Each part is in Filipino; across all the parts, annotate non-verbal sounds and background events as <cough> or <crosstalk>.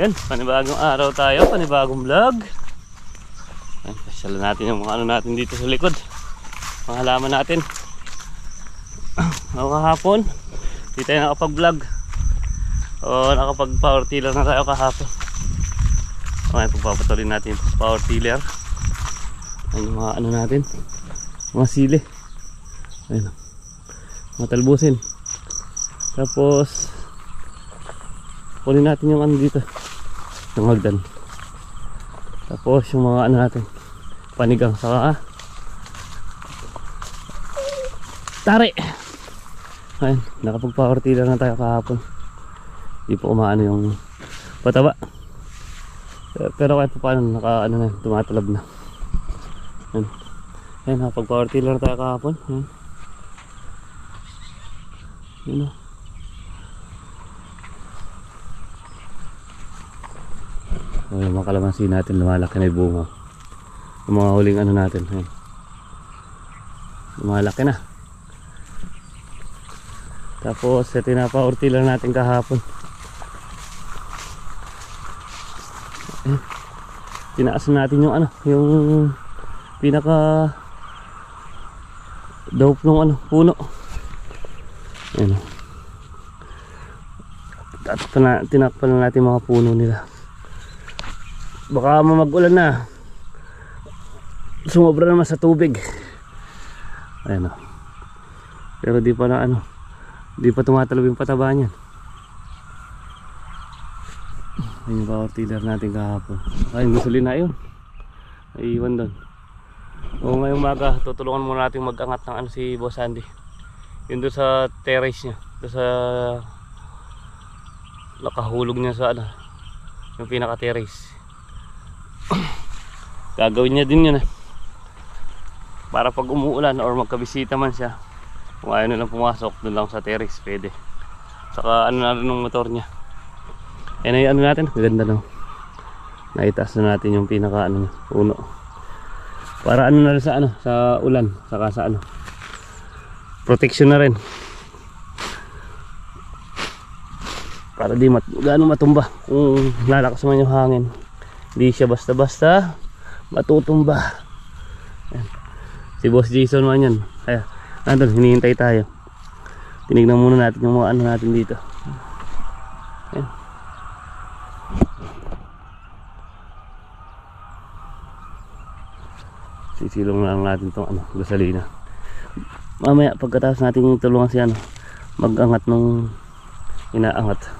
Yan, panibagong araw tayo, panibagong vlog. Yan, pasyalan natin yung mga ano natin dito sa likod. Mga halaman natin. <clears throat> Ako kahapon, di tayo nakapag-vlog. O nakapag power tiller na tayo kahapon. Okay, pagpapatuloy natin yung power tiller. Ayun yung mga ano natin. Mga sili. Ayun. Mga talbusin. Tapos kunin natin yung ano dito. Yung hagdan. Tapos yung mga ano natin. Panigang saka Tari! Ayun, nakapag power tiller na tayo kahapon. Hindi po umaano yung pataba. Eh, Pero kahit pa paano, naka ano na, tumatalab na. Ayun. Ayun, nakapag power tiller na tayo kahapon. Ayun. Yun o. Yung mga kalamansi natin lumalaki na yung bunga. Yung mga huling ano natin. Ayun. Lumalaki na. Tapos, pa lang natin kahapon. Ayun. Tinaas na natin yung ano, yung pinaka dope ng ano, puno. Ayun. Tatakpan na, tinakpan na natin mga puno nila. Baka mamag-ulan na. Sumobra naman sa tubig. Ayun o. Pero di pa na ano. Di pa tumatalab yung pataba niyan. Ayun yung power tiller natin kahapon. Ay, gusulin na yun. Ay, iwan doon. O ngayong umaga, tutulungan muna natin mag-angat ng ano si Boss Andy. Yun doon sa terrace niya. Doon sa nakahulog niya sa ano. Yung pinaka-terrace. <coughs> Gagawin niya din yun eh. Para pag umuulan or magkabisita man siya. Kung ayaw nilang pumasok, doon lang sa terrace pwede. Saka ano na rin ng motor niya. Yan ay ano natin, ganda no. Naitaas na natin yung pinaka ano puno. Para ano na rin sa ano, sa ulan, saka sa ano. Protection na rin. Para di mat gaano matumba kung lalakas man yung hangin. Hindi siya basta-basta matutumba. Yan. Si Boss Jason man yan. Kaya, andun, hinihintay tayo. Tinignan muna natin yung mga ano natin dito. Yan. Sisilong lang natin tong ano, gasolina. Mamaya pagkatapos natin tulungan si ano, mag-angat nung inaangat.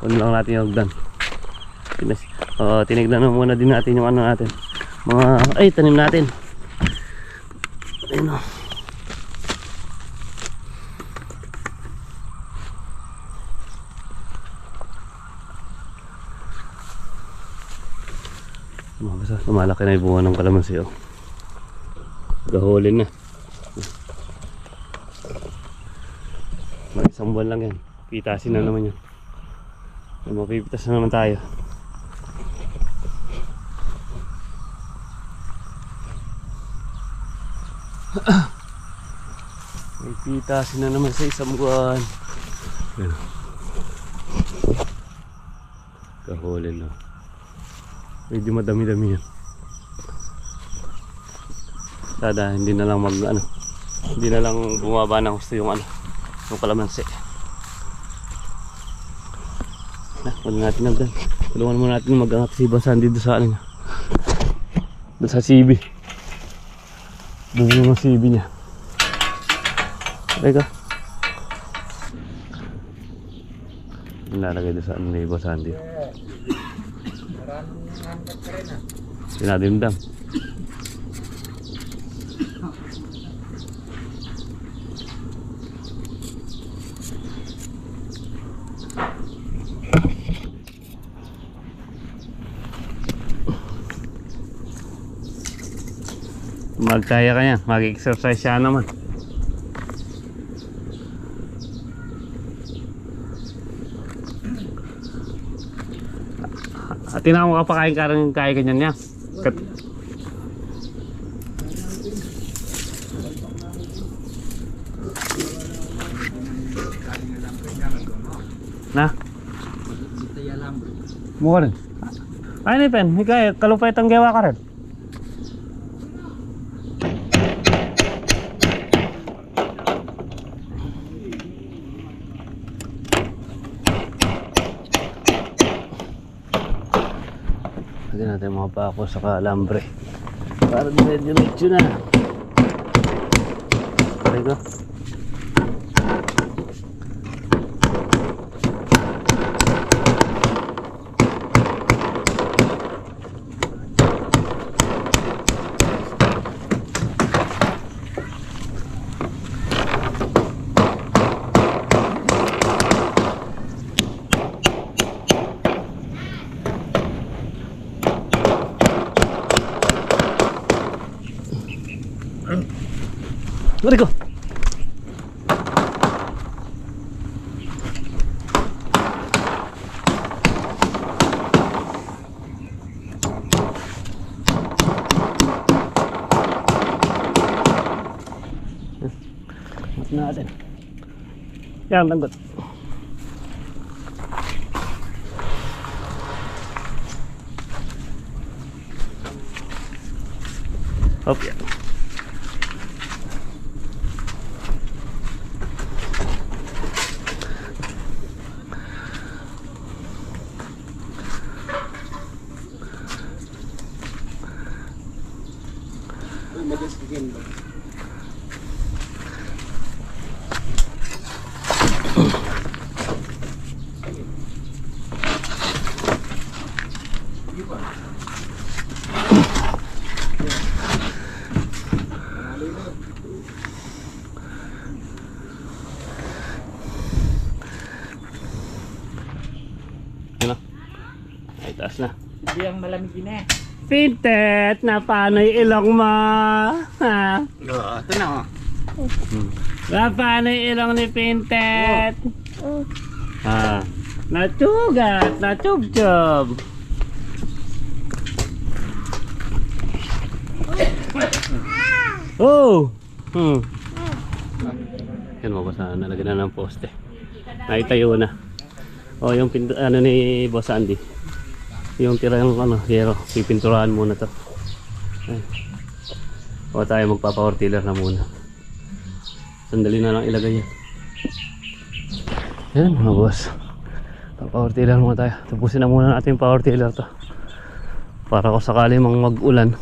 Kunin lang natin yung hagdan. Tinas, uh, tinignan na muna din natin yung ano natin. Mga, ay, tanim natin. Ayun o. Mga basta, lumalaki na yung bunga ng kalamansi o. Gahulin na. Mag isang buwan lang yan. Pitasin na naman yan. Mapipitas na naman tayo. <coughs> May pitasin na naman sa isang buwan. Yan. Kahulin na. Medyo madami-dami yan. Sada hindi na lang mag ano. Hindi na lang bumaba ng gusto yung ano. Yung kalamansi. Wala natin nagdan. Tulungan mo natin mag-angat si Basan dito sa ano. Doon sa CB. Doon yung CB niya. Teka. Nilalagay doon sa ano ni Boss Andy. Sinadimdam. magkaya ka yan mag-exercise siya naman. At tinawag ka pa kain karang kaya ganyan niya Kat na? Mukha rin. Ay ni pen kaya kalupay tanggewa ka rin. Natin mga pako sa kalambre. Para dire-diretso na. Pare ko. Pare ko. Mat natin. Yan, tanggot. Hop, yan. Ano? Ay, taas na. Hindi ang malamig din eh. Pintet, na paano yung ilong mo? Ha? Oo, ito na oh. Na paano yung ilong ni Pintet? Ha? Natugat, natubjob. Oh! Hmm. Yan mo basta nalagyan na ng poste. Naitayo na. Oh, yung pinto, ano ni Boss Andy. Yung tira yung ano, hero, pipinturahan muna to. Ay. O tayo magpa-power tiller na muna. Sandali na lang ilagay yan. Yan mga boss. Pa-power tiller muna tayo. Tapusin na muna natin yung power tiller to. Para kung sakali mang mag-ulan,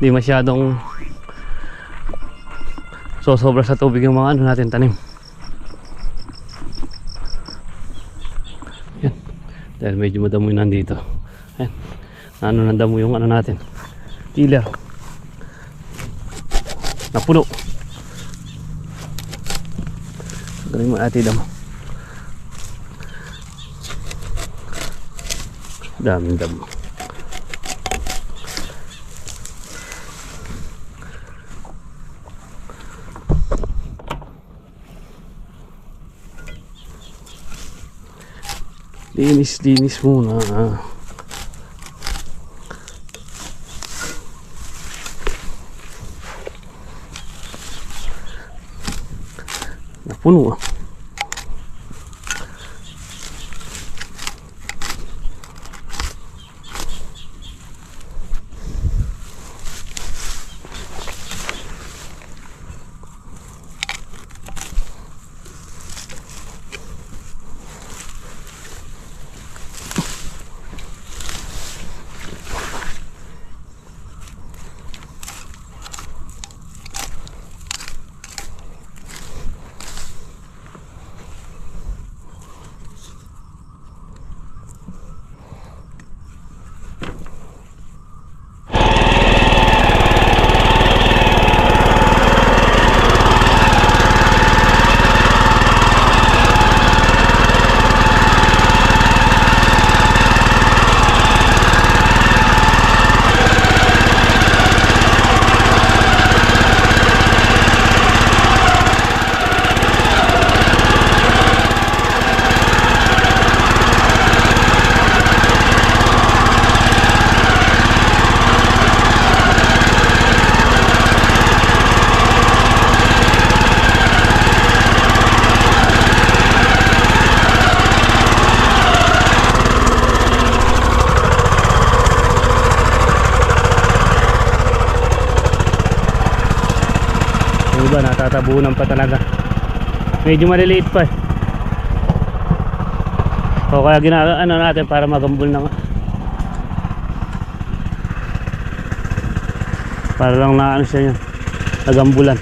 di masyadong sosobra sa tubig yung mga ano natin tanim. Dahil medyo madamo yun nandito. Yan. Ano nandamo yung ano natin. Tiller. Napuno. Galing mo ati damo. Daming damo. Linis, linis muna. Napuno ah. Iba natatabunan pa talaga. Medyo maliliit pa eh. O kaya gina ano natin para magambol na para lang na ano siya yun nagambulan.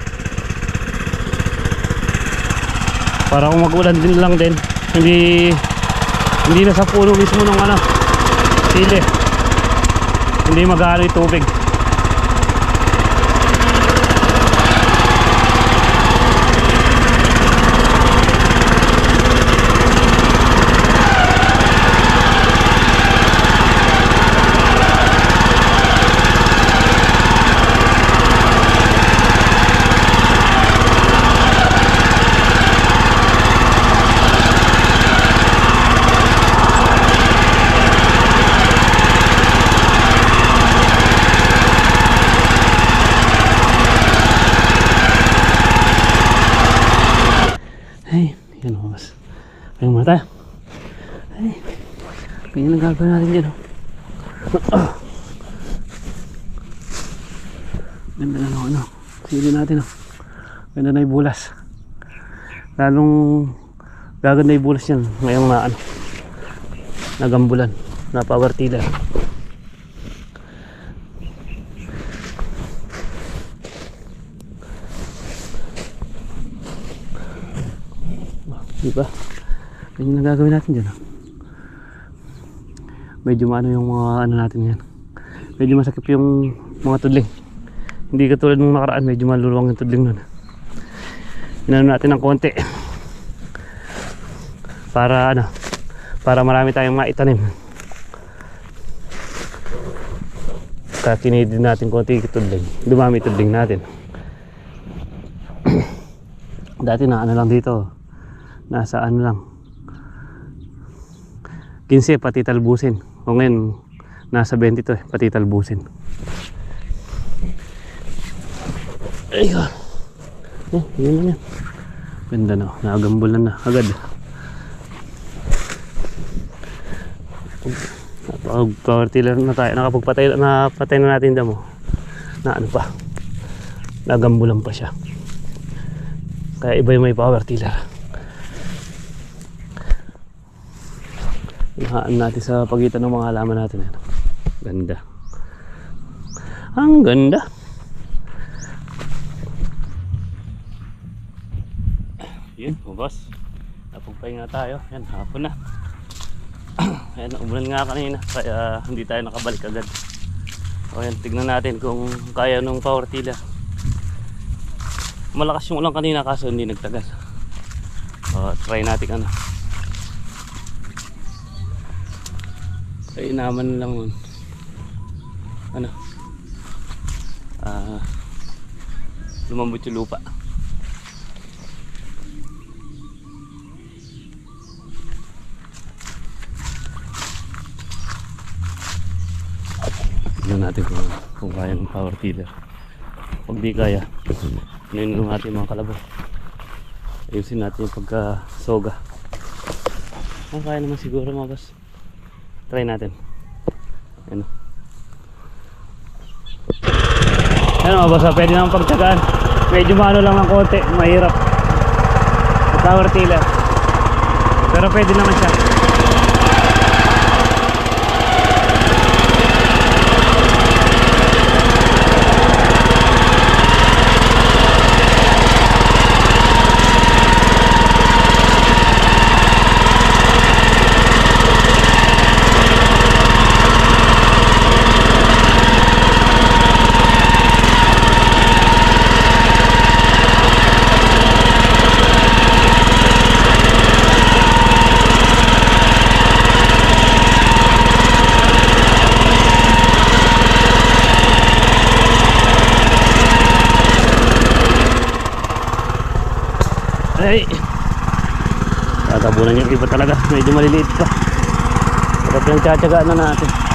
Para kung magulan din lang din hindi hindi na sa puno mismo ng ano sili. Hindi magano yung tubig Ay, yan o mas. Ayun muna tayo. Ay, ganyan ang gagawin natin dyan o. Ah. Ganda na ng ano. Sili natin o. Ganda na yung bulas. Lalong gaganda yung bulas yan. Ngayong na ano. Nagambulan. Na power tiller. Di ba? Ganyan ang gagawin natin dyan. ah. Medyo maano yung mga ano natin yan. Medyo masakit yung mga tudling. Hindi katulad nung nakaraan, medyo maluluwang yung tudling nun. Inano natin ng konti. Para ano, para marami tayong maitanim. Kaya kinidin natin konti tudling. Dumami tudling natin. <clears throat> Dati na ano lang dito, nasa ano lang 15 pati talbusin o ngayon nasa 20 to eh pati talbusin. Ayun. Oh yun na yan. Ganda na nakagambulan na agad. Napag power tiller na tayo nakapagpatay na patay na natin damo. Na ano pa nagambulan pa siya. Kaya iba yung may power tiller Inahaan natin sa pagitan ng mga halaman natin. Ano. Ganda. Ang ganda. Yun, boss. Napagpahinga tayo. Yan, hapon na. <clears throat> Ayan, umulan nga kanina. Kaya hindi tayo nakabalik agad. O yan, tignan natin kung kaya nung power tiller. Malakas yung ulan kanina kaso hindi nagtagal. O, try natin ano. Kaya inaman lang yun. Ano? Ah, lumambot yung lupa. Tignan natin kung, kung kaya ng power tiller. Pag di kaya, natin yung mga kalabaw. Ayusin natin yung pagka-soga. Ang kaya naman siguro mga boss. Try natin. Ano? Ano ah, pwede naman pagtsagaan. Medyo maano lang ng konti, mahirap. Sa Power tiller. Pero pwede naman siya. Ay! Tatabunan yung iba talaga. Pa. Pero pinagtsatsagaan na natin.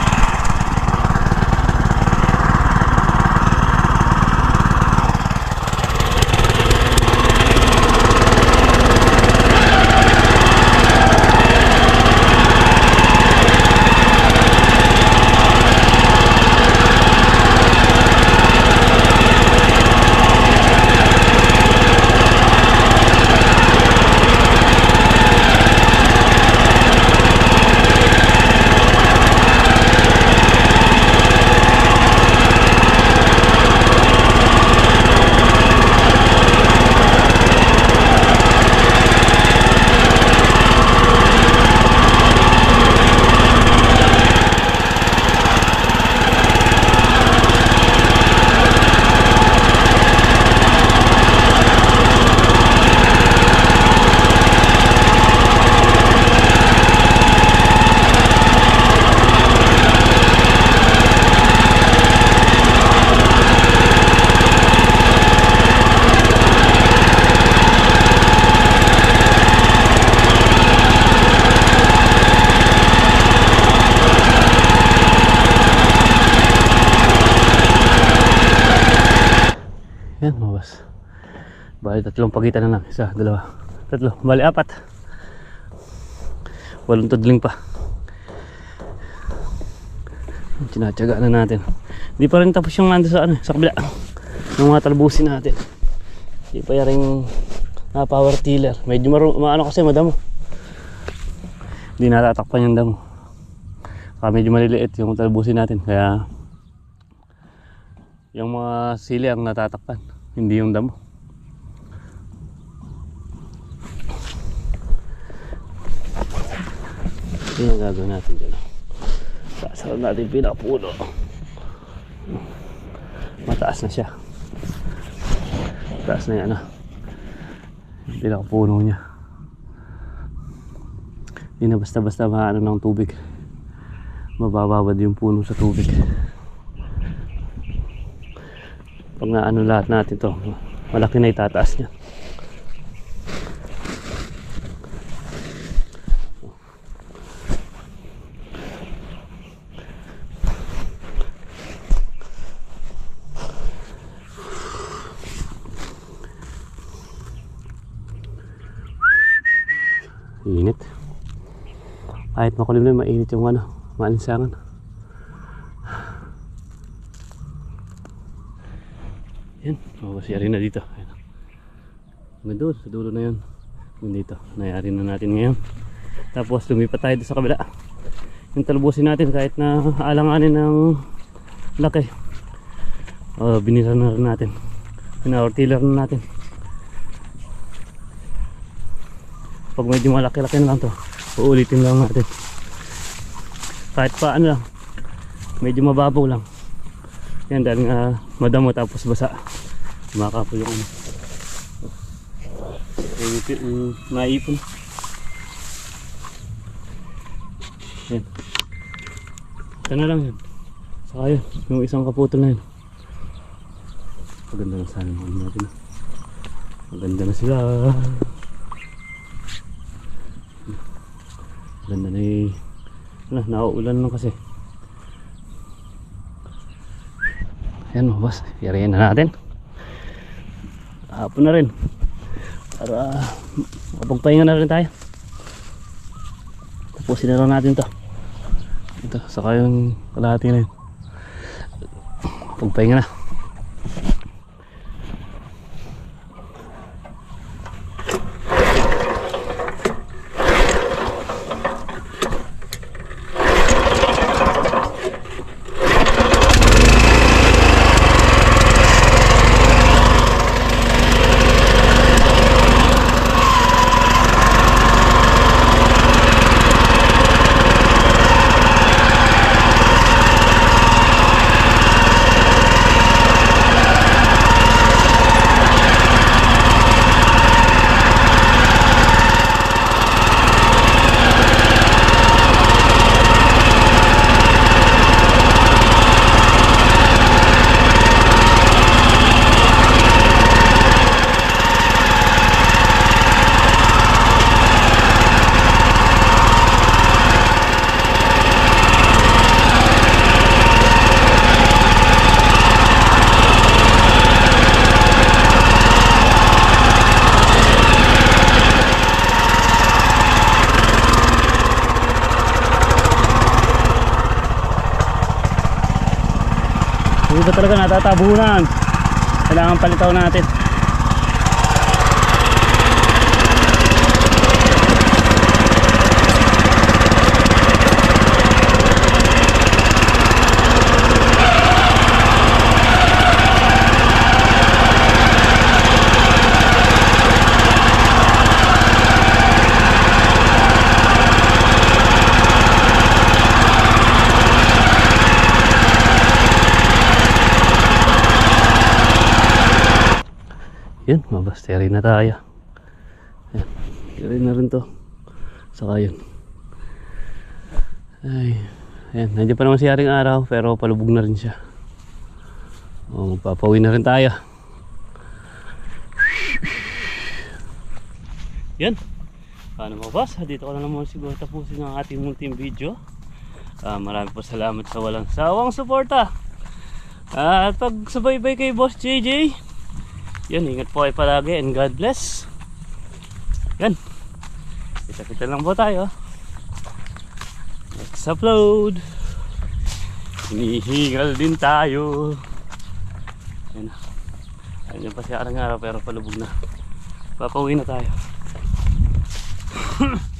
Yan, mga boss. Bali, tatlong pagitan na lang. Isa, dalawa, tatlo. Bali, apat. Walong tudling pa. Tinatsaga na natin. Di pa rin tapos yung nando sa ano, sa kabila. Yung mga talbusin natin. Di pa yung na power tiller. Medyo maru maano kasi madamo. Hindi natatakpan yung damo. Saka medyo maliliit yung talbusin natin. Kaya yung mga sili ang natatakpan. Hindi yung damo. Ito yung gagawin natin dyan. Sasarap natin yung pinakapuno. Mataas na siya. Mataas na yan ano. Yung pinakapuno niya. Hindi na basta-basta maano ng tubig. Mabababad yung puno sa tubig. Pag naano lahat natin to, malaki na itataas niya. Init. Kahit makulim na mainit yung ano, maalinsangan. Yan, mabasiyari na dito. Ayan. Hanggang doon, sa dulo na yun. Hanggang dito, nayari na natin ngayon. Tapos lumipat tayo sa kabila. Yung talbusin natin kahit na alanganin ng laki. Oh, binira na rin natin. Pinaortiller na natin. Pag medyo malaki-laki na lang to, uulitin lang natin. Kahit pa ano lang, medyo mababaw lang. Yan dahil nga madamo tapos basa. Makapo yung ano. Yung, yung naipon. Yan. Ito na lang yun. Saka yun, yung isang kaputol na yun. Maganda na sana ano natin. Maganda na sila. Ganda na eh. Wala, nauulan lang kasi. Ayan mga boss, yarayin na natin. Hapon na rin. Para makapagpahinga na rin tayo. Tapusin na lang natin to. Ito, saka yung kalahati na yun. Pagpahinga na. Hindi natatabunan? Kailangan palitaw natin. Mabasteri na tayo. Yan, kiri na rin to. Saka yun. Ay, ayan, nandiyan pa naman si Haring Araw, pero palubog na rin siya. O, magpapawin na rin tayo. Yan. Paano mo boss? Dito ko na naman siguro tapusin ang ating munting video. Ah, marami po salamat sa walang sawang suporta. At pag subaybay kay Boss JJ, Yan, ingat po kayo palagi and God bless. Yan. Kita-kita lang po tayo. Next upload. Hinihingal din tayo. Yan. Ayun pa si Arang araw pero palubog na. Papauwi na tayo. <laughs>